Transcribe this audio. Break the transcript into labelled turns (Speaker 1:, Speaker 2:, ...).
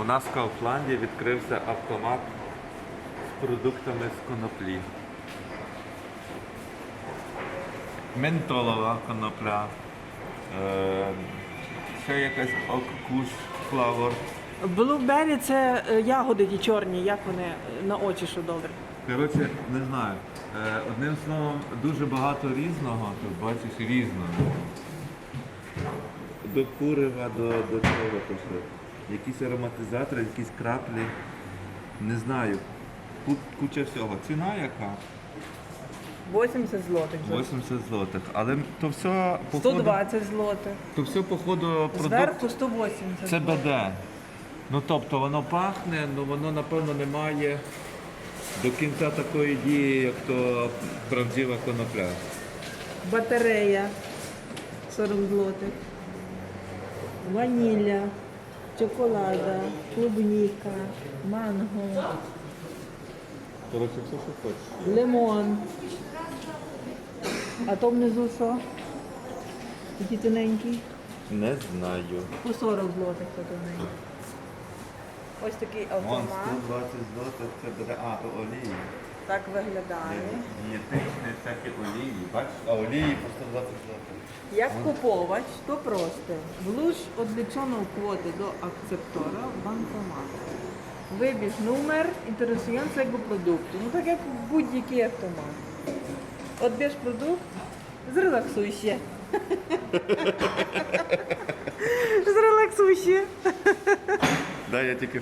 Speaker 1: У нас в Кауфланді відкрився автомат з продуктами з коноплі. Ментолова конопля. Е, ще якась оккуш флавор.
Speaker 2: Блубері це е, ягоди ті чорні, як вони е, на очі, що добре.
Speaker 1: Коротше, не знаю. Е, одним словом, дуже багато різного. Тут бачиш різного. До курива, до, до чого то що. Якісь ароматизатори, якісь краплі. Не знаю. Ку- Куча всього. Ціна яка?
Speaker 2: 80 злотих. вже.
Speaker 1: 80 злотих. Але то все походу,
Speaker 2: 120 злотих.
Speaker 1: то все походу продукт
Speaker 2: Зверху 180
Speaker 1: CBD. Ну тобто воно пахне, але воно напевно не має до кінця такої дії, як то правдива конопля.
Speaker 2: Батарея 40 злотих. Ванілля, чоколада, клубніка, манго,
Speaker 1: Коротше, все, що хочеш.
Speaker 2: лимон. А то внизу що? Такий тоненький.
Speaker 1: Не знаю.
Speaker 2: По 40 злотих то тоненький. Ось такий
Speaker 1: Вон
Speaker 2: автомат.
Speaker 1: 120 злотих це буде, а, то олії.
Speaker 2: Так виглядає.
Speaker 1: Дієтичні всякі олії. Бачиш? А олії по 120 злотих.
Speaker 2: Як куповач, то просто влуж відлічену квоту до акцептора в банкомат. Вибіж номер інтересуємця продукту. Ну так як будь-який автомат. Отбіж продукт, зрелаксуй ще. Зрелаксуй ще.
Speaker 1: Да, я тільки